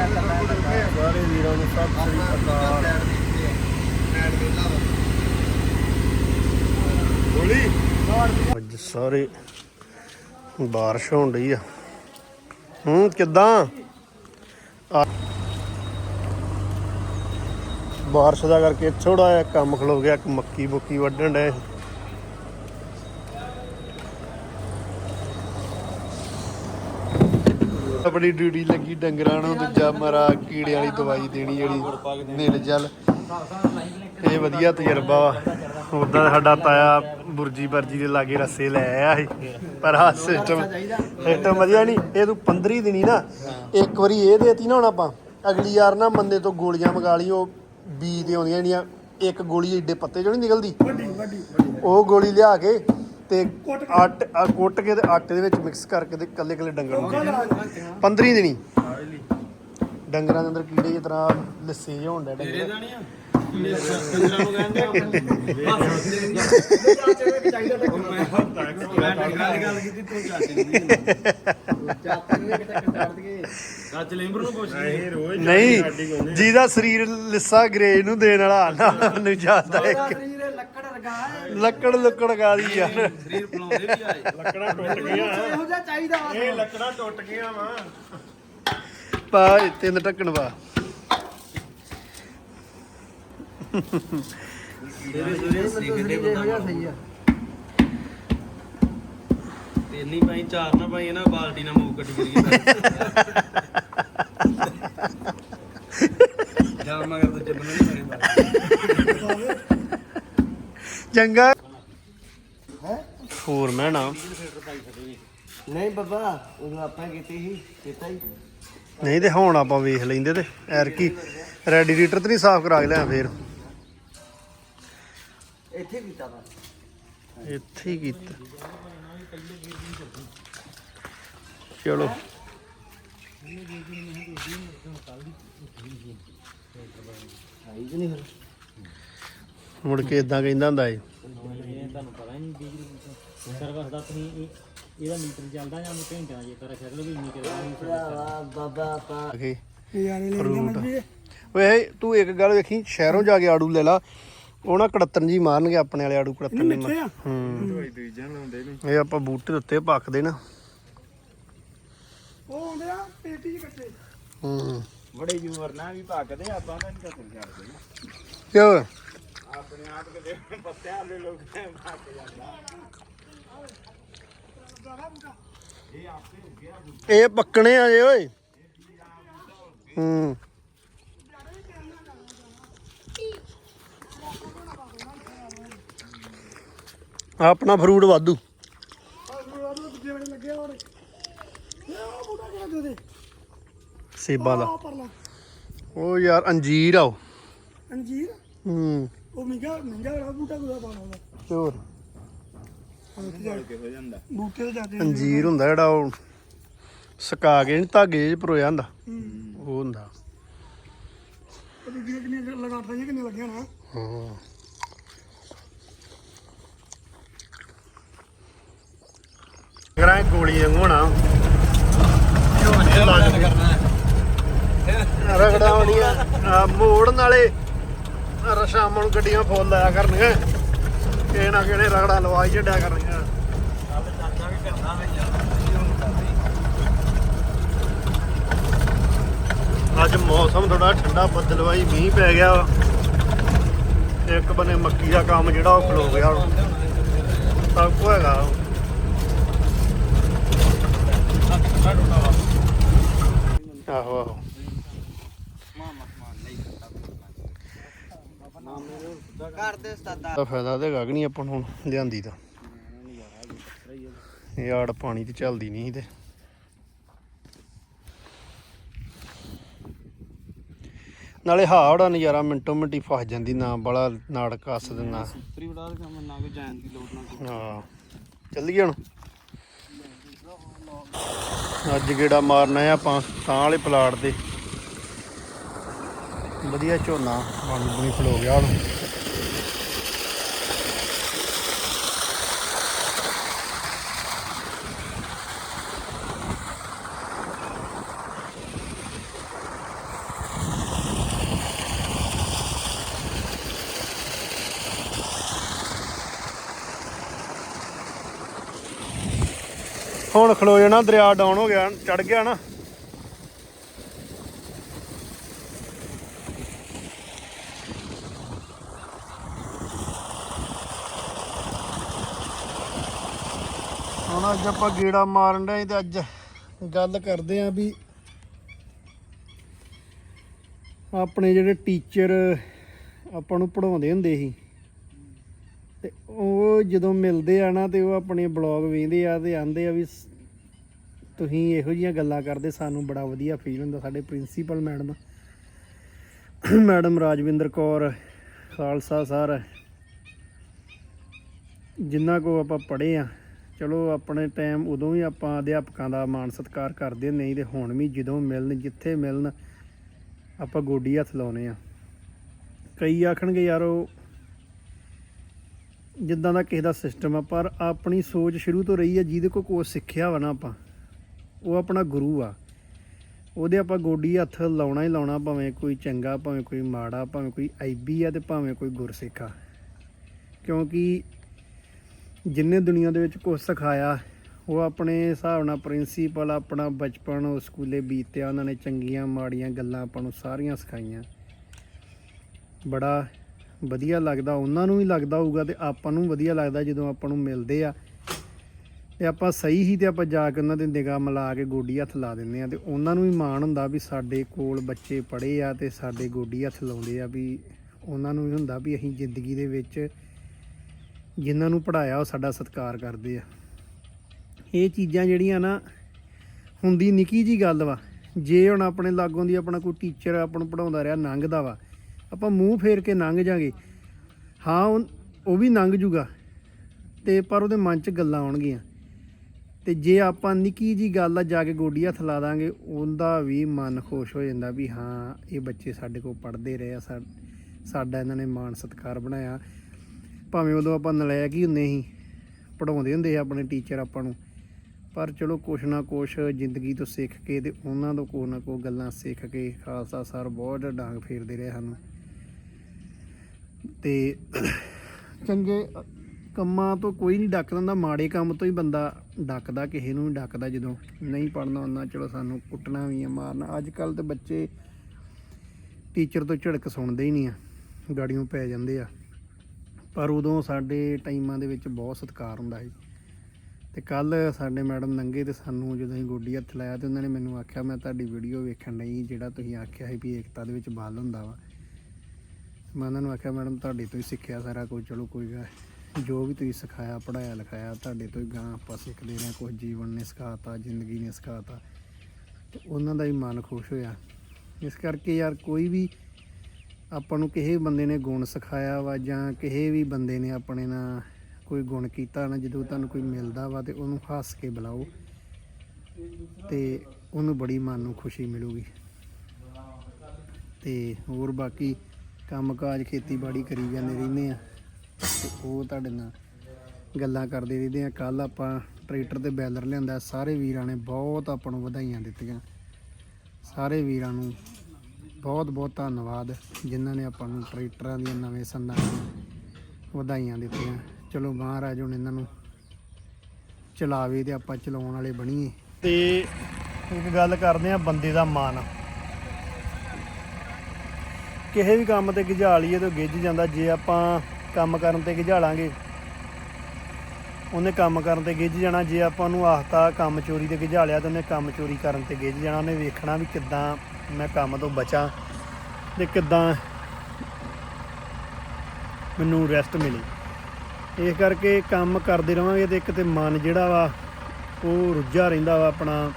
ਸਾਰੇ ਵੀਰਾਂ ਨੂੰ ਸਤਿ ਸ੍ਰੀ ਅਕਾਲ ਹੋਲੀ ਅੱਜ ਸਾਰੇ ਬਾਰਿਸ਼ ਹੋਣ ਰਹੀ ਆ। ਹੂੰ, ਕਿਦਾਂ? ਬਾਰਿਸ਼ ਦਾ ਕਰਕੇ ਥੋੜਾ ਜਿਹਾ ਕੰਮ ਖਲੋ ਗਿਆ, ਇੱਕ ਮੱਕੀ ਬੁੱਕੀ ਵੱਢਣ ਡਏ ਆਪਣੀ ਡਿਊਟੀ ਲੱਗੀ ਡੰਗਰਾਂ ਨੂੰ ਦੂਜਾ ਮਰਾ ਕੀੜੇ ਵਾਲੀ ਦਵਾਈ ਦੇਣੀ ਜਿਹੜੀ ਨੀਲ ਜਲ ਇਹ ਵਧੀਆ ਤਜਰਬਾ ਵਾ। ਉਦਾਂ ਸਾਡਾ ਤਾਇਆ ਬੁਰਜੀ ਬਰਜੀ ਦੇ ਲਾਗੇ ਰਸੇ ਲੈ ਆਇਆ ਸੀ। ਪਰ ਆ ਸਿਸਟਮ ਸਿਸਟਮ ਵਧੀਆ ਨਹੀਂ ਇਹ ਤੂੰ 15 ਦਿਨੀ ਨਾ ਇੱਕ ਵਾਰੀ ਇਹ ਦੇਤੀ ਨਾ ਹੁਣ ਆਪਾਂ। ਅਗਲੀ ਯਾਰ ਨਾ ਮੰਦੇ ਤੋਂ ਗੋਲੀਆਂ ਮੰਗਾ ਲਈ ਉਹ ਬੀ ਤੇ ਆਉਂਦੀਆਂ ਜਿਹੜੀਆਂ ਇੱਕ ਗੋਲੀ ਏਡੇ ਪੱਤੇ ਚੋਂ ਨਹੀਂ ਨਿਕਲਦੀ। ਉਹ ਗੋਲੀ ਲਿਆ ਕੇ ਤੇ ਆਟ ਆ ਕੁੱਟ ਕੇ ਤੇ ਆਟੇ ਦੇ ਵਿੱਚ ਮਿਕਸ ਕਰਕੇ ਤੇ ਕੱਲੇ ਕੱਲੇ ਡੰਗਰ ਨੂੰ ਦੇ 15 ਦਿਨੀ। ਡੰਗਰਾਂ ਦੇ ਅੰਦਰ ਕੀੜੇ ਦੀ ਤਰ੍ਹਾਂ ਲੱਸੇ ਜਿਹੇ ਹੋਣ ਡੇ ਡੰਗਰ। ਨਹੀਂ ਜਿਹਦਾ ਸਰੀਰ ਲਿੱਸਾ ਗਰੇਜ ਨੂੰ ਦੇਣ ਵਾਲਾ ਨਾ ਨੂੰ ਜਾਂਦਾ ਇੱਕ। ਲੱਕੜ ਲੱਕੜ ਲੁੱਕੜ ਗਾ ਦੀ ਯਾਰ। ਸਰੀਰ ਫਲਾਉਂਦੇ ਵੀ ਆਏ ਲੱਕੜਾਂ ਟੁੱਟ ਇਹੋ ਜਿਹਾ ਚਾਹੀਦਾ ਵਾ। ਇਹ ਲੱਕੜਾਂ ਟੁੱਟ ਗਈਆਂ ਵਾ। ਪਾ ਇਹ ਤਿੰਨ ਢੱਕਣ ਵਾ। ਤੇਰੇ ਸਵੇਰੇ ਸਿੱਖਦੇ ਬੰਦਾ ਸਹੀ ਆ। ਤੇ ਨਹੀਂ ਭਾਈ ਚਾਰ ਨਾ ਭਾਈ ਇਹਨਾਂ ਬਾਲਟੀ ਨਾਲ ਮੂੰਹ ਕੱਢੀ ਕਰੀ ਜਾ ਮਗਰ ਤੇ ਚੱਲਣਾ ਨਹੀਂ ਮੇਰੇ। ਚੰਗਾ। ਹੋਰ ਮੈਂ ਨਾ। ਨਹੀਂ ਬਾਬਾ ਉਦੋਂ ਆਪਾਂ ਕੀਤੀ ਸੀ ਕੀਤਾ ਹੀ। ਨਹੀਂ ਤੇ ਹੁਣ ਆਪਾਂ ਵੇਖ ਲੈਂਦੇ ਤੇ ਐਰ ਕੀ ਰੈਡੀਏਟਰ ਤੇ ਨਹੀਂ ਸਾਫ਼ ਕਰਾ ਕੇ ਲਿਆ ਫੇਰ। ਇੱਥੇ ਕੀਤਾ ਵਾ। ਇੱਥੇ ਹੀ ਕੀਤਾ। ਚਲੋ। ਆਈ ਕਿ ਨਹੀਂ ਫਿਰ ਮੁੜ ਕੇ ਇਦਾਂ ਕਹਿੰਦਾ ਹੁੰਦਾ ਏ। ਤੁਹਾਨੂੰ ਪਤਾ ਨਹੀਂ ਬਿਜਲੀ ਸਰਵਿਸ ਦਾ ਤੁਸੀਂ ਇਹ- ਇਹਦਾ ਮੀਟਰ ਚੱਲਦਾ ਜਾਂ। ਘੰਟਿਆਂ ਜੇ ਕਰ ਸ਼ਕਲ ਵੀ ਇੰਨੀ ਕਰਦਾ ਨਹੀਂ ਭਰਾਵਾ ਬਾਬਾ ਆਪਾਂ ਆਖੇ ਯਾਰੇ ਫਰੂਟ ਓਏ ਤੂੰ ਇੱਕ ਗੱਲ ਵੇਖੀ ਸ਼ਹਿਰੋਂ ਜਾ ਕੇ ਆੜੂ ਲੈ ਲਾ। ਉਹ ਨਾ ਕੜਤਨ ਜੀ ਮਾਰਨਗੇ ਆਪਣੇ ਵਾਲੇ ਆੜੂ ਕੜਤਨ ਨੇ ਮਾਰ- ਹੂੰ। ਇਹ ਆਪਾਂ ਬੂਟੇ ਦੇ ਉੱਤੇ ਪੱਕਦੇ ਨਾ। ਉਹ ਆਉਂਦੇ ਆ ਪੇਟੀ ਚ ਕੱਟੇ ਹੂੰ। ਬੜੇ ਜੂਰ ਨਾ ਵੀ ਭੱਕਦੇ ਆਪਾਂ ਤਾਂ ਨਹੀਂ ਕੱਟ ਛੱਡਦੇ। ਕਿਉਂ? ਆਪਣੇ ਆਪ ਕਿਤੇ ਪੱਤਿਆਂ ਵਾਲੇ ਲੋਕ ਭੱਕ ਜਾਂਦਾ। ਇਹ ਪੱਕਣੇ ਆ ਜੇ ਓਏ। ਹੂੰ। ਆਪਣਾ ਫਰੂਟ ਵਾਧੂ। ਸੇਬਾਂ ਦਾ ਉਹ ਯਾਰ ਅੰਜੀਰ ਆ ਉਹ। ਅੰਜੀਰ? ਹੂੰ। ਉਹ ਮਹਿੰਗਾ ਮਹਿੰਗਾ ਵਾਲਾ ਬੂਟਾ ਗੁਦਾ ਪਾਣਾ ਉਹਦਾ? ਹੋਰ? ਕੇ ਹੋ ਜਾਂਦਾ ਬੂਟੇ ਤੇ ਜਾਂਦੇ ਅੰਜੀਰ ਹੁੰਦਾ ਜਿਹੜਾ ਉਹ ਸੁਕਾ ਕੇ ਨੀ ਧਾਗੇ 'ਚ ਪਰੋਇਆ ਹੁੰਦਾ। ਉਹ ਹੁੰਦਾ। ਉਹ ਦੂਜੀਆਂ ਕਿੰਨੀਆਂ ਲਗਾਤਾਂ ਜਿਹੀਆਂ ਕਿੰਨੀਆਂ ਲੱਗੀਆਂ ਨਾ। ਹਾਂ। ਕਰਾਂ ਗੋਲੀ ਵਾਂਗੂ ਹੋਣਾ। ਰਗੜਾ ਹੋਣੀਆਂ। ਆ, ਮੋੜਨ ਵਾਲੇ ਰ- ਸ਼ਾਮ ਨੂੰ ਗੱਡੀਆਂ ਫੁੱਲ ਲਾਇਆ ਕਰਨੀਆਂ। ਕਿਸੇ ਨਾ ਕਿਹੜੇ ਰਗੜਾ ਲਵਾਈ ਛੱਡਿਆ ਕਰਨੀਆਂ। ਅੱਜ ਮੌਸਮ ਥੋੜਾ ਠੰਡਾ, ਬੱਦਲਵਾਈ ਮੀਂਹ ਪੈ ਗਿਆ। ਵਾ ਇੱਕ ਬੰਨੇ ਮੱਕੀ ਦਾ ਕੰਮ ਜਿਹੜਾ ਉਹ ਖਲੋ ਗਿਆ ਹੁਣ ਸਭ ਕੁਝ ਹੈਗਾ ਆਹੋ ਆਹੋ ਘਰ ਦੇ ਦਾ ਫਾਇਦਾ ਤੇ ਹੈਗਾ ਕਿ ਨਹੀਂ ਆਪਾਂ ਨੂੰ ਹੁਣ ਲਿਆਂਦੀ ਦਾ। ਇਹ ਆੜ ਪਾਣੀ ਤੇ ਚੱਲਦੀ ਨਹੀਂ ਤੇ। ਨਾਲੇ ਹਾੜ ਦਾ ਨਜ਼ਾਰਾ ਮਿੰਟੋ ਮਿੰਟੀ ਫਸ ਜਾਂਦੀ ਨਾ ਬੜਾ ਨਾੜ ਕੱਸ ਦਿੰਦਾ। ਸੂਤਰੀ ਬੜਾ ਦਾ ਕੰਮ ਨਾ ਕੋਈ ਜਾਣ ਦੀ ਲੋੜ ਨਾ ਕੋਈ। ਹਾਂ ਚੱਲੀਏ ਹੁਣ। ਅੱਜ ਗੇੜਾ ਮਾਰਨਾ ਹੈ ਆਪਾਂ ਤਾਂ ਵਾਲੇ ਪਲਾਟ ਤੇ। ਵਧੀਆ ਝੋਨਾ ਬਣ ਬਣੀ ਖਲੋ ਗਿਆ ਹੁਣ। ਹੁਣ ਖਲੋ ਜਾਣਾ, ਦਰਿਆ ਡਾਊਨ ਹੋ ਗਿਆ ਚੜ ਗਿਆ ਨਾ। ਹੁਣ ਅੱਜ ਆਪਾਂ ਗੇੜਾ ਮਾਰਨ ਡਏ ਤੇ ਅੱਜ ਗੱਲ ਕਰਦੇ ਆਂ ਵੀ ਆਪਣੇ ਜਿਹੜੇ ਟੀਚਰ ਆਪਾਂ ਨੂੰ ਪੜਾਉਂਦੇ ਹੁੰਦੇ ਸੀ, ਤੇ ਉਹ ਜਦੋਂ ਮਿਲਦੇ ਆ ਨਾ ਤੇ ਉਹ ਆਪਣੇ ਬਲੌਗ ਵੇਖਦੇ ਆ ਤੇ ਆਂਦੇ ਆ ਵੀ ਤੁਸੀਂ ਇਹੋ ਜੀਆਂ ਗੱਲਾਂ ਕਰਦੇ, ਸਾਨੂੰ ਬੜਾ ਵਧੀਆ ਫੀਲ ਹੁੰਦਾ ਸਾਡੇ principal madam madam Rajwinder Kaur, Khalsa sir, ਜਿੰਨਾ ਕੋ ਆਪਾਂ ਪੜ੍ਹੇ ਆ, ਚਲੋ ਆਪਣੇ ਟਾਈਮ ਉਦੋਂ ਵੀ ਆਪਾਂ ਅਧਿਆਪਕਾਂ ਦਾ ਮਾਣ ਸਤਿਕਾਰ ਕਰਦੇ ਨਹੀਂ ਤੇ ਹੁਣ ਵੀ ਜਦੋਂ ਮਿਲਣ, ਜਿੱਥੇ ਮਿਲਣ, ਆਪਾਂ ਗੋਡੀ ਹੱਥ ਲਾਉਨੇ ਆ ਕਈ ਆਖਣਗੇ, ਯਾਰ ਉਹ ਜਿੱਦਾਂ ਦਾ ਕਿਸੇ ਦਾ ਸਿਸਟਮ ਆ, ਪਰ ਆਪਣੀ ਸੋਚ ਸ਼ੁਰੂ ਤੋਂ ਰਹੀ ਹੈ ਜਿਹਦੇ ਕੋ ਕੁਛ ਸਿੱਖਿਆ ਵਾ ਨਾ ਆਪਾਂ। ਉਹ ਆਪਣਾ ਗੁਰੂ ਆ। ਉਹਦੇ ਆਪਾਂ ਗੋਡੀ ਹੱਥ ਲਾਉਣਾ ਹੀ ਲਾਉਣਾ, ਭਾਵੇਂ ਕੋਈ ਚੰਗਾ, ਭਾਵੇਂ ਕੋਈ ਮਾੜਾ, ਭਾਵੇਂ ਕੋਈ ਆਈਬੀ ਆ ਤੇ ਭਾਵੇਂ ਕੋਈ ਗੁਰਸਿੱਖ ਆ। ਕਿਉਂਕਿ ਜਿੰਨੇ ਦੁਨੀਆ ਦੇ ਵਿੱਚ ਕੁਛ ਸਿਖਾਇਆ, ਉਹ ਆਪਣੇ ਹਿਸਾਬ ਨਾਲ ਪ੍ਰਿੰਸੀਪਲ ਆਪਣਾ ਬਚਪਨ, ਉਹ ਸਕੂਲੇ ਬੀਤਿਆ, ਉਹਨਾਂ ਨੇ ਚੰਗੀਆਂ, ਮਾੜੀਆਂ ਗੱਲਾਂ ਆਪਾਂ ਨੂੰ ਸਾਰੀਆਂ ਸਿਖਾਈਆਂ। ਬੜਾ ਵਧੀਆ ਲੱਗਦਾ, ਉਹਨਾਂ ਨੂੰ ਵੀ ਲੱਗਦਾ ਹੋਊਗਾ ਤੇ ਆਪਾਂ ਨੂੰ ਵਧੀਆ ਲੱਗਦਾ ਜਦੋਂ ਆਪਾਂ ਨੂੰ ਮਿਲਦੇ ਆ। ਤੇ ਆਪਾਂ ਸਹੀ ਹੀ ਤੇ ਆਪਾਂ ਜਾ ਕੇ ਉਹਨਾਂ ਦੇ ਨਿਗਾਹ ਮਿਲਾ ਕੇ ਗੋਡੀ ਹੱਥ ਲਾ ਦਿੰਦੇ ਆ ਤੇ ਉਹਨਾਂ ਨੂੰ ਵੀ ਮਾਣ ਹੁੰਦਾ ਵੀ ਸਾਡੇ ਕੋਲ ਬੱਚੇ ਪੜ੍ਹੇ ਆ ਤੇ ਸਾਡੇ ਗੋਡੀ ਹੱਥ ਲਾਉਂਦੇ ਆ ਵੀ ਉਹਨਾਂ ਨੂੰ ਵੀ ਹੁੰਦਾ ਵੀ ਅਸੀਂ ਜ਼ਿੰਦਗੀ ਦੇ ਵਿੱਚ ਜਿਨ੍ਹਾਂ ਨੂੰ ਪੜਾਇਆ ਉਹ ਸਾਡਾ ਸਤਿਕਾਰ ਕਰਦੇ ਆ। ਇਹ ਚੀਜ਼ਾਂ ਜਿਹੜੀਆਂ ਨਾ ਹੁੰਦੀ ਨਿੱਕੀ ਜੀ ਗੱਲ ਵਾ, ਜੇ ਹੁਣ ਆਪਣੇ ਲਾਗੋਂ ਦੀ ਆਪਣਾ ਕੋਈ ਟੀਚਰ ਆਪਾਂ ਨੂੰ ਪੜਾਉਂਦਾ ਰਿਹਾ ਲੰਘਦਾ ਵਾ, ਆਪਾਂ ਮੂੰਹ ਫੇਰ ਕੇ ਲੰਘ ਜਾਗੇ। ਹਾਂ, ਉਹ ਉਹ ਵੀ ਲੰਘ ਜੂਗਾ ਤੇ ਪਰ ਉਹਦੇ ਮਨ 'ਚ ਗੱਲਾਂ ਆਉਣਗੀਆਂ। ਤੇ ਜੇ ਆਪਾਂ ਨਿੱਕੀ ਜੀ ਗੱਲ ਆ, ਜਾ ਕੇ ਗੋਡੀ ਹੱਥ ਲਾ ਦਾਂਗੇ, ਉਹਦਾ ਵੀ ਮਨ ਖੁਸ਼ ਹੋ ਜਾਂਦਾ ਵੀ ਹਾਂ, ਇਹ ਬੱਚੇ ਸਾਡੇ ਕੋਲ ਪੜ੍ਹਦੇ ਰਹੇ ਆ ਸਾਡਾ ਇਹਨਾਂ ਨੇ ਮਾਣ ਸਤਿਕਾਰ ਬਣਾਇਆ। ਭਾਵੇਂ ਉਦੋਂ ਆਪਾਂ ਨਲਾਇਕ ਹੀ ਹੁੰਦੇ ਸੀ ਪੜਾਉਂਦੇ ਹੁੰਦੇ ਸੀ ਆਪਣੇ ਟੀਚਰ ਆਪਾਂ ਨੂੰ, ਪਰ ਚਲੋ ਕੁਛ ਨਾ ਕੁਛ ਜ਼ਿੰਦਗੀ ਤੋਂ ਸਿੱਖ ਕੇ ਤੇ ਉਹਨਾਂ ਤੋਂ ਕੋਈ ਨਾ ਕੋਈ ਗੱਲਾਂ ਸਿੱਖ ਕੇ ਖਾਲਸਾ ਸਰ ਬਹੁਤ ਡਾਂਗ ਫੇਰਦੇ ਰਹੇ ਸਾਨੂੰ। ਤੇ ਚੰਗੇ ਕੰਮਾਂ ਤੋਂ ਕੋਈ ਨਹੀਂ ਡੱਕ ਦਿੰਦਾ ਮਾੜੇ ਕੰਮ ਤੋਂ ਹੀ ਬੰਦਾ ਡੱਕਦਾ, ਕਿਸੇ ਨੂੰ ਵੀ ਡੱਕਦਾ ਜਦੋਂ ਨਹੀਂ ਪੜਨਾ ਹੁੰਦਾ, ਚਲੋ ਸਾਨੂੰ ਕੁੱਟਣਾ ਵੀ ਆ, ਮਾਰਨਾ। ਅੱਜ ਕੱਲ ਤੇ ਬੱਚੇ ਟੀਚਰ ਤੋਂ ਝੜਕ ਸੁਣਦੇ ਹੀ ਨਹੀਂ ਆ ਗਾੜੀਆਂ ਪੈ ਜਾਂਦੇ ਆ। ਪਰ ਉਦੋਂ ਸਾਡੇ ਟਾਈਮਾਂ ਦੇ ਵਿੱਚ ਬਹੁਤ ਸਤਿਕਾਰ ਹੁੰਦਾ ਸੀ। ਤੇ ਕੱਲ ਸਾਡੇ ਮੈਡਮ ਨੰਗੇ ਤੇ ਸਾਨੂੰ ਜਦੋਂ ਅਸੀਂ ਗੋਡੀ ਹੱਥ ਲਾਇਆ ਤੇ ਉਹਨਾਂ ਨੇ ਮੈਨੂੰ ਆਖਿਆ, ਮੈਂ ਤੁਹਾਡੀ ਵੀਡੀਓ ਵੇਖਣ ਲਈ ਜਿਹੜਾ ਤੁਸੀਂ ਆਖਿਆ ਸੀ ਵੀ ਏਕਤਾ ਦੇ ਵਿੱਚ ਬਲ ਹੁੰਦਾ ਵਾ। ਮੈਂ ਉਹਨਾਂ ਨੂੰ ਆਖਿਆ, ਮੈਡਮ, ਤੁਹਾਡੇ ਤੋਂ ਹੀ ਸਿੱਖਿਆ ਸਾਰਾ ਕੁਝ, ਚਲੋ ਕੋਈ ਗੱਲ ਜੋ ਵੀ ਤੁਸੀਂ ਸਿਖਾਇਆ ਪੜਾਇਆ ਲਿਖਾਇਆ, ਤੁਹਾਡੇ ਤੋਂ ਹੀ ਗਾਂ ਆਪਾਂ ਸਿੱਖਦੇ ਰਹੇ ਕੁਝ ਜੀਵਨ ਨੇ ਸਿਖਾਤਾ, ਜ਼ਿੰਦਗੀ ਨੇ ਸਿਖਾਤਾ। ਤੇ ਉਹਨਾਂ ਦਾ ਵੀ ਮਨ ਖੁਸ਼ ਹੋਇਆ। ਇਸ ਕਰਕੇ ਯਾਰ ਕੋਈ ਵੀ ਆਪਾਂ ਨੂੰ ਕਿਸੇ ਬੰਦੇ ਨੇ ਗੁਣ ਸਿਖਾਇਆ ਵਾ ਜਾਂ ਕਿਸੇ ਵੀ ਬੰਦੇ ਨੇ ਆਪਣੇ ਨਾਲ ਕੋਈ ਗੁਣ ਕੀਤਾ ਨਾ, ਜਦੋਂ ਤੁਹਾਨੂੰ ਕੋਈ ਮਿਲਦਾ ਵਾ ਤੇ ਉਹਨੂੰ ਹੱਸ ਕੇ ਬੁਲਾਓ, ਤੇ ਉਹਨੂੰ ਬੜੀ ਮਨ ਨੂੰ ਖੁਸ਼ੀ ਮਿਲੂਗੀ। ਤੇ ਹੋਰ ਬਾਕੀ ਕੰਮਕਾਜ ਖੇਤੀਬਾੜੀ ਕਰੀ ਜਾਂਦੇ ਰਹਿੰਦੇ ਆ। ਤੇ ਉਹ ਤੁਹਾਡੇ ਨਾਲ ਗੱਲਾਂ ਕਰਦੇ ਰਹਿੰਦੇ ਆ। ਕੱਲ ਆਪਾਂ ਟਰੈਕਟਰ ਤੇ ਬੈਲਰ ਲਿਆਂਦਾ। ਸਾਰੇ ਵੀਰਾਂ ਨੇ ਬਹੁਤ ਆਪਾਂ ਨੂੰ ਵਧਾਈਆਂ ਦਿੱਤੀਆਂ। ਸਾਰੇ ਵੀਰਾਂ ਨੂੰ ਬਹੁਤ ਬਹੁਤ ਧੰਨਵਾਦ, ਜਿਨ੍ਹਾਂ ਨੇ ਆਪਾਂ ਨੂੰ ਟਰੈਕਟਰਾਂ ਦੀਆਂ ਨਵੇਂ ਸੰਦਾਂ ਵਧਾਈਆਂ ਦਿੱਤੀਆਂ। ਚਲੋ ਮਹਾਰਾਜ ਹੁਣ ਇਹਨਾਂ ਨੂੰ ਚਲਾਵੇ ਤੇ ਆਪਾਂ ਚਲਾਉਣ ਵਾਲੇ ਬਣੀਏ। ਤੇ ਇੱਕ ਗੱਲ ਕਰਦੇ ਆ, ਬੰਦੇ ਦਾ ਮਾਨ। ਕਿਸੇ ਵੀ ਕੰਮ ਤੇ ਗਿਝਾ ਲਈਏ ਤਾਂ ਗਿੱਝ ਜਾਂਦਾ। ਜੇ ਆਪਾਂ ਕੰਮ ਕਰਨ ਤੇ ਗਿਝਾਲਾਂਗੇ। ਉਹਨੇ ਕੰਮ ਕਰਨ ਤੇ ਗਿੱਝ ਜਾਣਾ, ਜੇ ਆਪਾਂ ਨੂੰ ਆਖਤਾ ਕੰਮ ਚੋਰੀ ਤੇ ਗਿਝਾ ਲਿਆ ਤਾਂ ਉਹਨੇ ਕੰਮ ਚੋਰੀ ਕਰਨ ਤੇ ਗਿੱਝ ਜਾਣਾ, ਉਹਨੇ ਵੇਖਣਾ ਵੀ ਕਿੱਦਾਂ ਮੈਂ ਕੰਮ ਤੋਂ ਬਚਾਂ ਤੇ ਕਿੱਦਾਂ ਮੈਨੂੰ ਰੈਸਟ ਮਿਲੀ। ਇਸ ਕਰਕੇ ਕੰਮ ਕਰਦੇ ਰਵਾਂਗੇ ਤੇ ਇੱਕ ਤੇ ਮਨ ਜਿਹੜਾ ਵਾ, ਉਹ ਰੁੱਝਾ ਰਹਿੰਦਾ ਵਾ ਆਪਣਾ।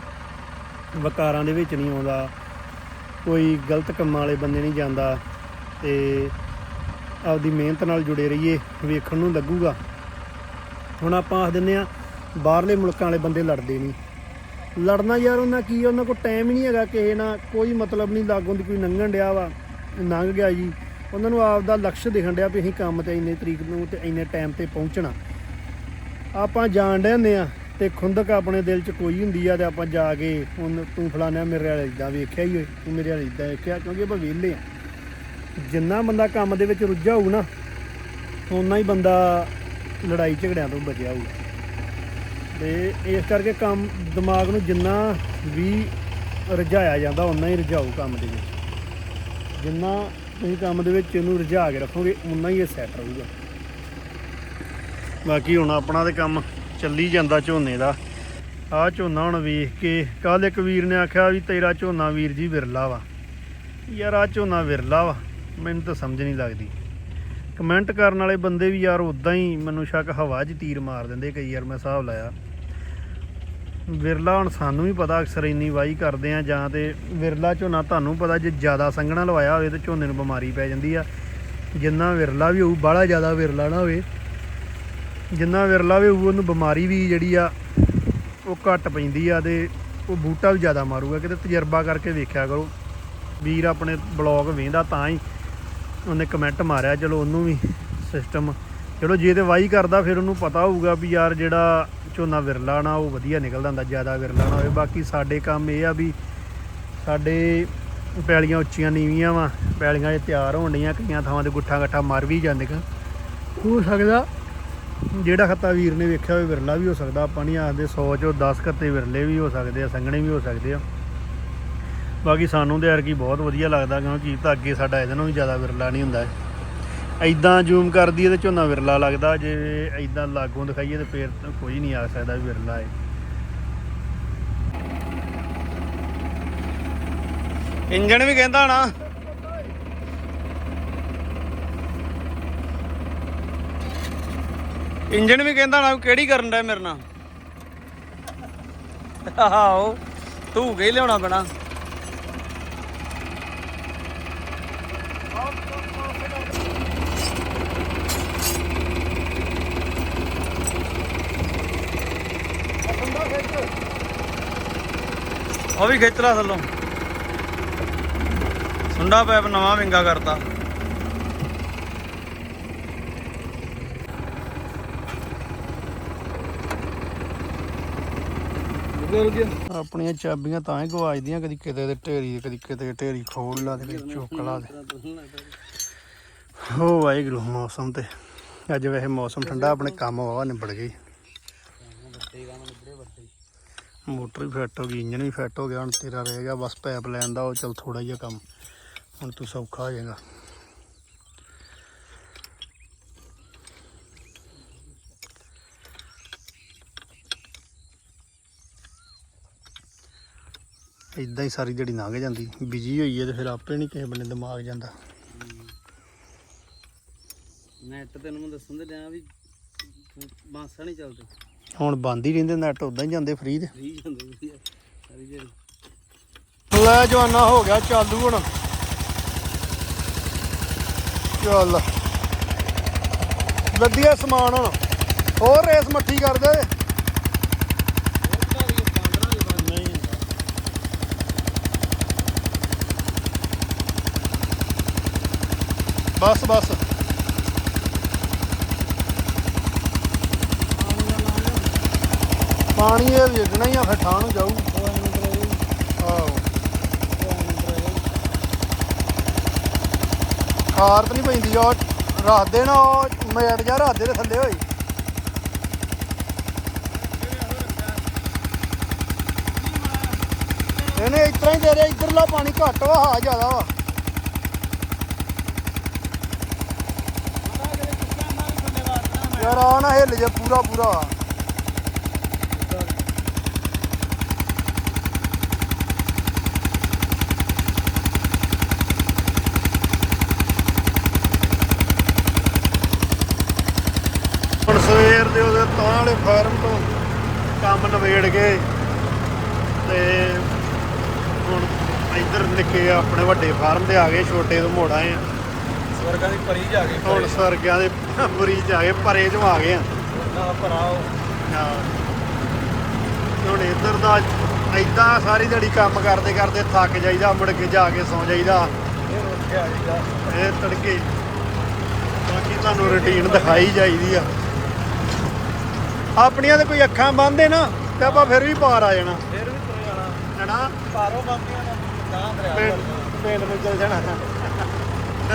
ਵਕਾਰਾਂ ਦੇ ਵਿੱਚ ਨਹੀਂ ਆਉਂਦਾ। ਕੋਈ ਗਲਤ ਕੰਮਾਂ ਵਾਲੇ ਬੰਦੇ ਨਹੀਂ ਜਾਂਦਾ ਤੇ ਆਪਦੀ ਮਿਹਨਤ ਨਾਲ ਜੁੜੇ ਰਹੀਏ ਵੇਖਣ ਨੂੰ ਲੱਗੂਗਾ। ਹੁਣ ਆਪਾਂ ਆਖ ਦਿੰਦੇ ਆ ਬਾਹਰਲੇ ਮੁਲਕਾਂ ਵਾਲੇ ਬੰਦੇ ਲੜਦੇ ਨਹੀਂ। ਲੜਨਾ ਯਾਰ ਉਹਨਾਂ ਕੀ ਆ, ਉਹਨਾਂ ਕੋਲ ਟਾਈਮ ਹੀ ਨਹੀਂ ਹੈਗਾ ਕਿਸੇ ਨਾਲ ਕੋਈ ਮਤਲਬ ਨਹੀਂ ਲਾਗੋਂ ਦੀ ਕੋਈ ਲੰਘਣ ਡਿਆ ਵਾ ਲੰਘ ਗਿਆ ਜੀ। ਉਹਨਾਂ ਨੂੰ ਆਪ ਦਾ ਲਕਸ਼ ਦਿਖਣ ਡਿਆ ਵੀ ਅਸੀਂ ਕੰਮ ਤੇ ਇੰਨੇ ਤਰੀਕ ਨੂੰ ਤੇ ਇੰਨੇ ਟਾਈਮ ਤੇ ਪਹੁੰਚਣਾ। ਆਪਾਂ ਜਾਣ ਡਏ ਹੁੰਦੇ ਆ ਤੇ ਖੁੰਦਕ ਆਪਣੇ ਦਿਲ 'ਚ ਕੋਈ ਹੁੰਦੀ ਆ ਤੇ ਆਪਾਂ ਜਾ ਕੇ ਹੁਣ ਤੂੰ ਫਲਾਣਾ ਮੇਰੇ ਵਾਲੇ ਇਦਾਂ ਵੇਖਿਆ ਹੀ ਹੋਏ ਤੂੰ ਮੇਰੇ ਵਾਲੇ ਇਦਾਂ ਵੇਖਿਆ ਕਿਉਂਕਿ ਆਪਾਂ ਵਿਹਲੇ ਆ ਜਿੰਨਾ ਬੰਦਾ ਕੰਮ ਦੇ ਵਿੱਚ ਰੁੱਝਾ ਹੋਊ ਨਾ, ਓਨਾ ਹੀ ਬੰਦਾ ਲੜਾਈ ਝਗੜਿਆਂ ਤੋਂ ਬਚਿਆ ਹੋਊ। ਤੇ ਇਸ ਕਰਕੇ ਕੰਮ, ਦਿਮਾਗ ਨੂੰ ਜਿੰਨਾ ਵੀ ਰਝਾਇਆ ਜਾਂਦਾ ਉਨਾ ਹੀ ਰਝਾਊ ਕੰਮ ਦੇ ਵਿੱਚ। ਜਿੰਨਾ ਤੁਸੀਂ ਕੰਮ ਦੇ ਵਿੱਚ ਇਹਨੂੰ ਰਝਾ ਕੇ ਰੱਖੋਗੇ ਉਨਾ ਹੀ ਇਹ ਸੈੱਟ ਰਹੂਗਾ। ਬਾਕੀ ਹੁਣ ਆਪਣਾ ਤੇ ਕੰਮ ਚੱਲੀ ਜਾਂਦਾ ਝੋਨੇ ਦਾ। ਆਹ ਝੋਨਾ ਹੁਣ ਵੇਖ ਕੇ ਕੱਲ ਇੱਕ ਵੀਰ ਨੇ ਆਖਿਆ ਵੀ ਤੇਰਾ ਝੋਨਾ ਵੀਰ ਜੀ ਵਿਰਲਾ ਵਾ। ਯਾਰ ਆ ਝੋਨਾ ਵਿਰਲਾ ਵਾ। ਮੈਨੂੰ ਤਾਂ ਸਮਝ ਨਹੀਂ ਲੱਗਦੀ। ਕਮੈਂਟ ਕਰਨ ਵਾਲੇ ਬੰਦੇ ਵੀ ਯਾਰ ਉਦਾਂ ਹੀ ਮੈਨੂੰ ਸ਼ੱਕ, ਹਵਾ 'ਚ ਤੀਰ ਮਾਰ ਦਿੰਦੇ ਕਈ ਯਾਰ, ਮੈਂ ਹਿਸਾਬ ਲਾਇਆ। ਵਿਰਲਾ ਹੁਣ ਸਾਨੂੰ ਵੀ ਪਤਾ ਅਕਸਰ ਇੰਨੀ ਵਾਹੀ ਕਰਦੇ ਆ ਜਾਂ ਤੇ ਵਿਰਲਾ ਝੋਨਾ ਤੁਹਾਨੂੰ ਪਤਾ ਜੇ ਜ਼ਿਆਦਾ ਸੰਘਣਾ ਲਵਾਇਆ ਹੋਵੇ ਤੇ ਝੋਨੇ ਨੂੰ ਬਿਮਾਰੀ ਪੈ ਜਾਂਦੀ ਆ। ਜਿੰਨਾ ਵਿਰਲਾ ਵੀ ਹੋਊ, ਬਾਹਲਾ ਜ਼ਿਆਦਾ ਵਿਰਲਾ ਨਾ ਹੋਵੇ। ਜਿੰਨਾ ਵਿਰਲਾ ਵੀ ਹੋਊ, ਉਹਨੂੰ ਬਿਮਾਰੀ ਵੀ ਜਿਹੜੀ ਆ, ਉਹ ਘੱਟ ਪੈਂਦੀ ਆ ਤੇ ਉਹ ਬੂਟਾ ਵੀ ਜ਼ਿਆਦਾ ਮਾਰੂਗਾ। ਕਿਤੇ ਤਜਰਬਾ ਕਰਕੇ ਵੇਖਿਆ ਕਰੋ। ਵੀਰ ਆਪਣੇ ਬਲੌਗ ਵੇਂਦਾ ਤਾਂ ਹੀ ਉਹਨੇ ਕਮੈਂਟ ਮਾਰਿਆ, ਚਲੋ ਉਹਨੂੰ ਵੀ ਸਿਸਟਮ ਚਲੋ ਜੇ ਤੇ ਵਾਈ ਕਰਦਾ, ਫਿਰ ਉਹਨੂੰ ਪਤਾ ਹੋਊਗਾ ਵੀ ਯਾਰ ਜਿਹੜਾ ਝੋਨਾ ਵਿਰਲਾ ਨਾ, ਉਹ ਵਧੀਆ ਨਿਕਲਦਾ ਹੁੰਦਾ, ਜ਼ਿਆਦਾ ਵਿਰਲਾ ਨਾ ਹੋਵੇ। ਬਾਕੀ ਸਾਡੇ ਕੰਮ ਇਹ ਆ ਵੀ ਸਾਡੇ ਪੈਲੀਆਂ ਉੱਚੀਆਂ ਨੀਵੀਆਂ ਵਾ, ਪੈਲੀਆਂ 'ਚ ਤਿਆਰ ਹੋਣ ਡੀਆਂ ਕਈਆਂ ਥਾਵਾਂ ਤੇ ਗੁੱਠਾ ਗੱਠਾ ਮਰ ਵੀ ਜਾਂਦੇ ਕ। ਹੋ ਸਕਦਾ ਜਿਹੜਾ ਖੱਤਾ ਵੀਰ ਨੇ ਵੇਖਿਆ ਹੋਵੇ ਵਿਰਲਾ ਵੀ ਹੋ ਸਕਦਾ, ਆਪਾਂ ਨਹੀਂ ਆਖਦੇ 100 ਚੋਂ 10 ਖੱਤੇ ਵਿਰਲੇ ਵੀ ਹੋ ਸਕਦੇ ਆ, ਸੰਘਣੇ ਵੀ ਹੋ ਸਕਦੇ ਆ। ਬਾਕੀ ਸਾਨੂੰ ਤੇ ਯਾਰ ਬਹੁਤ ਵਧੀਆ ਲੱਗਦਾ ਕਿਉਂਕਿ ਤਾਂ ਅੱਗੇ ਸਾਡਾ ਇਹਦੇ ਨਾਲੋਂ ਵੀ ਜ਼ਿਆਦਾ ਵਿਰਲਾ ਨਹੀਂ ਹੁੰਦਾ। ਐਦਾਂ ਜ਼ੂਮ ਕਰਦੀ ਤੇ ਝੋਨਾ ਵਿਰਲਾ ਲੱਗਦਾ, ਜੇ ਐਦਾਂ ਲਾਗੋਂ ਦਿਖਾਈਏ ਤੇ ਫੇਰ ਕੋਈ ਨਹੀਂ ਆ ਸਕਦਾ ਵੀ ਵਿਰਲਾ ਹੈ ਇੰਜਣ ਵੀ ਕਹਿੰਦਾ ਨਾ। ਇੰਜਣ ਵੀ ਕਹਿੰਦਾ ਨਾ ਕਿਹੜੀ ਕਰਨ ਦਾ ਮੇਰੇ ਨਾਲ। ਆਹੋ ਤੂੰ ਗਈ ਲਿਆਉਣਾ ਪੈਣਾ। ਉਹ ਵੀ ਖਿੱਚ ਲਾ ਥੱਲੋਂ। ਸੁੰਡਾ ਪੈਪ ਨਵਾਂ ਵਿੰਗਾ ਕਰਤਾ। ਆਪਣੀਆਂ ਚਾਬੀਆਂ ਤਾਂ ਹੀ ਗਵਾਚਦੀਆਂ ਕਦੀ ਕਿਤੇ ਤੇ ਢੇਰੀ ਕਦੀ ਕਿਤੇ ਢੇਰੀ ਖੋਲ ਲਾ ਤੇ ਕਦੀ ਚੁੱਕ ਲਾ ਦੇ ਹੋ ਵਾਹਿਗੁਰੂ ਮੌਸਮ ਤੇ। ਅੱਜ ਵੈਸੇ ਮੌਸਮ ਠੰਡਾ ਆਪਣੇ ਕੰਮ ਵਾਵਾ ਨਿਬੜ ਗਏ ਮੋਟਰ ਵੀ ਫਿੱਟ ਹੋ ਗਈ, ਇੰਜਨ ਵੀ ਫਿੱਟ ਹੋ ਗਿਆ, ਹੁਣ ਤੇਰਾ ਰਹਿ ਗਿਆ, ਬਸ ਪਾਈਪ ਲੈਣ ਦਾ, ਉਹ ਚਲ ਥੋੜਾ ਜਿਹਾ ਕੰਮ। ਹੁਣ ਤੂੰ ਸੌਖਾ ਹੋ ਜਾਏਗਾ। ਇਦਾਂ ਹੀ ਸਾਰੀ ਜਿਹੜੀ ਲੰਘ ਜਾਂਦੀ ਬਿਜ਼ੀ ਹੋਈ ਹੈ ਤੇ ਫਿਰ ਆਪੇ ਨਹੀਂ ਕਿਸੇ ਬੰਨੇ ਦਿਮਾਗ ਜਾਂਦਾ। ਮੈਂ ਤਾਂ ਤੈਨੂੰ ਮੈਂ ਦੱਸਣ ਦੇ ਦਿਆਂ ਵੀ ਮਾਸਾ ਨਹੀਂ ਚੱਲਦਾ। ਹੁਣ ਬੰਦ ਹੀ ਰਹਿੰਦੇ ਨੈਟ ਉਦਾਂ ਹੀ ਜਾਂਦੇ ਫ੍ਰੀ ਦੇ। ਫਰੀ ਜਾਂਦੇ ਵਧੀਆ ਸਾਰੀ ਜਿਹੜੀ ਲੈ ਜਵਾਨਾ ਹੋ ਗਿਆ ਚਾਲੂ ਹੁਣ। ਚੱਲ। ਵਧੀਆ ਸਮਾਨ ਹੁਣ। ਹੋਰ ਰੇਸ ਮੱਠੀ ਕਰ ਦੇ ਨਹੀਂ ਬਸ ਬਸ। ਪਾਣੀ ਇਹ ਵੇਚਣਾ ਹੀ ਆ, ਫਿਰ ਠਾਹ ਨੂੰ ਜਾਊ। ਆਹੋ। ਖਾਰ ਨਹੀਂ ਪੈਂਦੀ, ਉਹ ਰੱਖ ਦੇ ਨਾ, ਉਹ ਮੈਟ ਜਾ ਰੱਖ ਦੇ ਥੱਲੇ ਹੋਈ ਇਹਨੇ ਇਸ ਹੀ ਦੇ ਰਿਹਾ ਇਧਰਲਾ ਪਾਣੀ ਘੱਟ ਵਾ, ਹਾ ਜ਼ਿਆਦਾ ਵਾ। ਯਾਰ ਆ ਨਾ ਹਿੱਲ ਜਾ ਪੂਰਾ ਪੂਰਾ ਹੁਣ ਸਵੇਰ ਦੇ ਉਹਦੇ ਤਾਂ ਵਾਲੇ ਫਾਰਮ ਤੋਂ ਕੰਮ ਨਵੇੜ ਗਏ ਤੇ ਹੁਣ ਇੱਧਰ ਨਿੱਕੇ ਆਪਣੇ ਵੱਡੇ ਫਾਰਮ ਤੇ ਆ ਗਏ ਛੋਟੇ ਤੋਂ ਮੋੜ ਆ। ਸਵਰਗਾਂ ਦੀ ਪਰੀ ਜਾ ਕੇ ਹੁਣ ਸਰਗਿਆਂ ਦੇ ਚ ਆ ਗਏ ਪਰੇ ਚ ਆ ਗਏ ਆ। ਨਾ ਭਰਾਓ ਹਾਂ। ਹੁਣ ਇੱਧਰ ਦਾ ਐਦਾਂ ਸਾਰੀ ਦਿਹਾੜੀ ਕੰਮ ਕਰਦੇ ਕਰਦੇ ਥੱਕ ਜਾਈਦਾ ਮੁੜ ਕੇ ਜਾ ਕੇ ਸੌਂ ਜਾਈਦਾ। ਇਹ ਤੜਕੇ। ਬਾਕੀ ਤੁਹਾਨੂੰ ਰੁਟੀਨ ਦਿਖਾਈ ਜਾਈਦੀ ਆ। ਆਪਣੀਆਂ ਤੇ ਕੋਈ ਅੱਖਾਂ ਬੰਦੇ ਨਾ। ਤੇ ਆਪਾਂ ਫਿਰ ਵੀ ਪਾਰ ਆ ਜਾਣਾ। ਫਿਰ ਵੀ ਤੁਰੇ ਜਾਣਾ। ਹੈਨਾ? ਪਾਰੋ ਬੰਦੀਆਂ ਦਾ ਤਾਂ ਦਰਿਆ ਪਿੰਡ ਨੂੰ ਚੱਲ ਜਾਣਾ।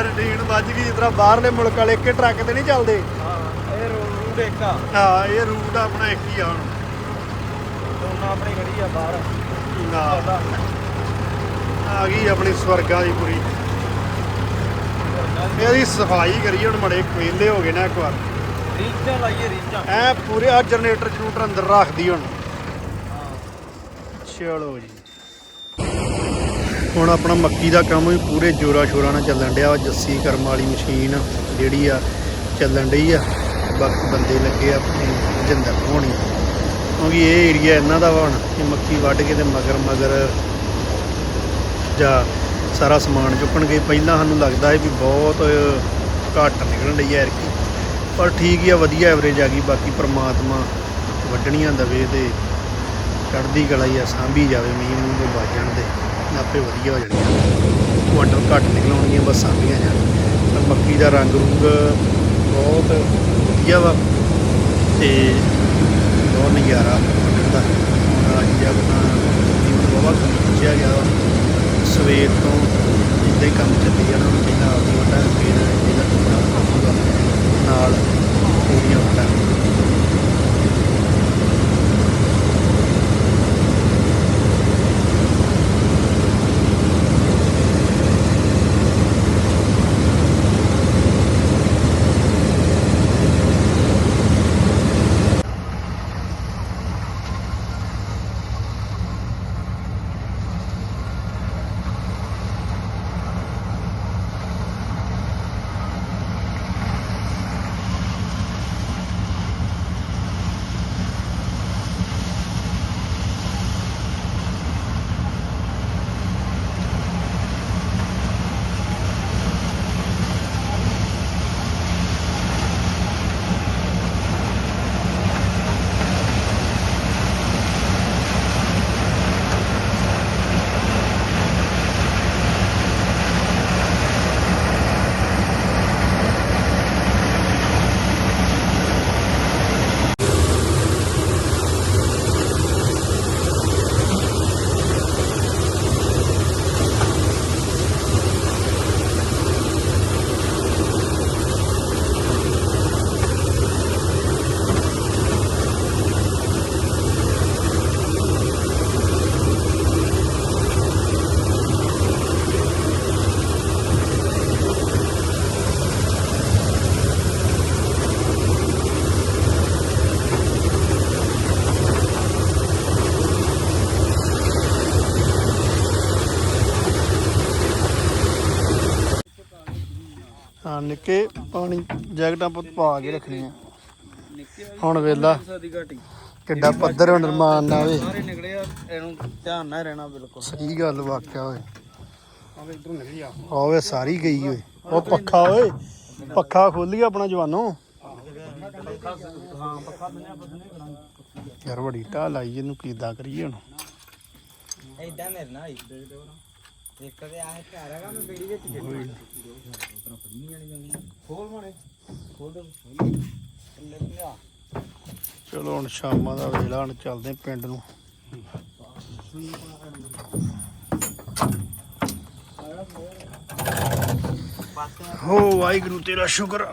ਰੁਟੀਨ ਵੱਜ ਗਈ ਜਿਸ ਤਰ੍ਹਾਂ ਬਾਹਰਲੇ ਮੁਲਕ ਵਾਲੇ ਇੱਕ ਟਰੱਕ ਤੇ ਨਹੀਂ ਚੱਲਦੇ। ਹਾਂ ਇਹ ਰੂਟ ਏਕਾ ਹਾਂ ਇਹ ਰੂਟ ਆਪਣਾ ਇੱਕ ਹੀ ਆ ਹੁਣ। ਹੁਣ ਆਪਣੀ ਖੜੀ ਆ ਬਾਹਰ। ਨਾ ਆ ਗਈ ਆਪਣੀ ਸਵਰਗਾਂ ਦੀ ਪੂਰੀ ਇਹਦੀ ਸਫ਼ਾਈ ਕਰੀ ਹੁਣ ਮੜੇ ਕੋਇਲੇ ਹੋ ਗਏ ਨਾ ਇੱਕ ਵਾਰ। ਰੀਚਾਂ ਲਾਈਏ ਰੀਚਾਂ ਐ ਪੂਰੇ ਆ ਜਨਰੇਟਰ ਜਨੂਟਰ ਅੰਦਰ ਰੱਖਦੀ ਹੁਣ। ਚਲੋ ਜੀ। ਹੁਣ ਆਪਣਾ ਮੱਕੀ ਦਾ ਕੰਮ ਵੀ ਪੂਰੇ ਜੋਰਾ ਸ਼ੋਰਾਂ ਨਾਲ ਚੱਲਣ ਡਿਆ। ਜੱਸੀ ਕਰਮ ਵਾਲੀ ਮਸ਼ੀਨ ਜਿਹੜੀ ਆ ਚੱਲਣ ਡਈ ਆ। ਬਾਕੀ ਬੰਦੇ ਲੱਗੇ ਆ ਆਪਣੇ ਜਿੰਦਰ ਹੋਣੀ। ਕਿਉਂਕਿ ਇਹ ਏਰੀਆ ਇਹਨਾਂ ਦਾ ਵਾ ਹੁਣ ਕਿ ਮੱਕੀ ਵੱਢ ਕੇ ਤੇ ਮਗਰ ਮਗਰ ਜਾਂ ਸਾਰਾ ਸਮਾਨ ਚੁੱਕਣਗੇ। ਪਹਿਲਾਂ ਸਾਨੂੰ ਲੱਗਦਾ ਹੈ ਵੀ ਬਹੁਤ ਘੱਟ ਨਿਕਲਣ ਡਈ ਐ ਐਰਕੀ ਪਰ ਠੀਕ ਹੀ ਆ, ਵਧੀਆ ਐਵਰੇਜ ਆ ਗਈ। ਬਾਕੀ ਪ੍ਰਮਾਤਮਾ ਵੱਢਣੀਆਂ ਦਵੇ ਤੇ ਚੜ੍ਹਦੀ ਕਲਾ ਹੀ ਆ, ਸਾਂਭੀ ਜਾਵੇ ਮੀਂਹ ਮੂੰਹ ਦੇ ਵੱਜਣ ਦੇ। ਆਪੇ ਵਧੀਆ ਹੋ ਜਾਣਗੇ ਕੁਆਂਟਲ ਘੱਟ ਨਿਕਲਣਗੀਆਂ ਬਸ ਸਾਂਭੀਆਂ ਜਾਣ। ਪਰ ਮੱਕੀ ਦਾ ਰੰਗ ਰੁੰਗ ਬਹੁਤ ਵਧੀਆ ਵਾ। ਤੇ ਬਹੁਤ ਨਜ਼ਾਰਾ ਵੱਢਣ ਦਾ। ਹੁਣ ਅੱਜ ਆਪਣਾ ਤਕਰੀਬਨ ਬਾਬਾ ਖਿੱਚਿਆ ਗਿਆ ਵਾ। ਸਵੇਰ ਤੋਂ ਜਿੱਦਾਂ ਹੀ ਕੰਮ ਚੱਲੀ ਜਾਣਾ ਹੁਣ ਪਹਿਲਾਂ ਆਪਦੀ ਵੱਡਾ ਫਿਰ ਇਹਦਾ ਟੁਕੜਾ ਨਾਲ ਪੂਰੀਆਂ ਵੱਡਾ ਨਿੱਕੇ ਪਾਣੀ ਜੈਕਟਾਂ ਪੁੱਤ ਪਾ ਕੇ ਰੱਖਣੀਆਂ। ਹੁਣ ਵੇਲਾ ਕਿੱਡਾ ਪੱਧਰ ਰਮਾਨ ਨਾ ਵੇ। ਸਾਰੇ ਨਿਕਲੇ ਆ ਇਹਨੂੰ ਧਿਆਨ ਨਾਲ ਰਹਿਣਾ ਬਿਲਕੁਲ। ਸਹੀ ਗੱਲ ਵਾਕਿਆ ਓਏ। ਆਵੇ ਇਧਰੋਂ ਨਿਕਲੀ ਆ। ਆਵੇ ਸਾਰੀ ਗਈ ਓਏ। ਉਹ ਪੱਖਾ ਓਏ ਪੱਖਾ ਖੋਲੀ ਆਪਣਾ ਜਵਾਨੋ। ਹਾਂ ਪੱਖਾ ਬੰਨਿਆ ਬੰਨਿਆ ਯਾਰ ਬੜੀ ਢਾਲ ਆਈ ਇਹਨੂੰ ਕਿਦਾਂ ਕਰੀਏ ਹੁਣ? ਇਦਾਂ ਮੇਰਨਾ ਆਈ। ਇੱਕ ਤੇ ਆਹ ਘਰ ਹੈਗਾ ਮੈਂ ਬੇੜੀ ਵਿੱਚ ਖੇਡਣਾ। ਖੋਲ ਮਾਣੇ ਖੋਲ ਦੇ। ਲੈ ਲਿਆ ਚਲੋ ਹੁਣ ਸ਼ਾਮਾਂ ਦਾ ਵੇਲਾ ਹੁਣ ਚੱਲਦੇ ਪਿੰਡ ਨੂੰ। ਹੋ ਵਾਹਿਗੁਰੂ ਤੇਰਾ ਸ਼ੁਕਰ।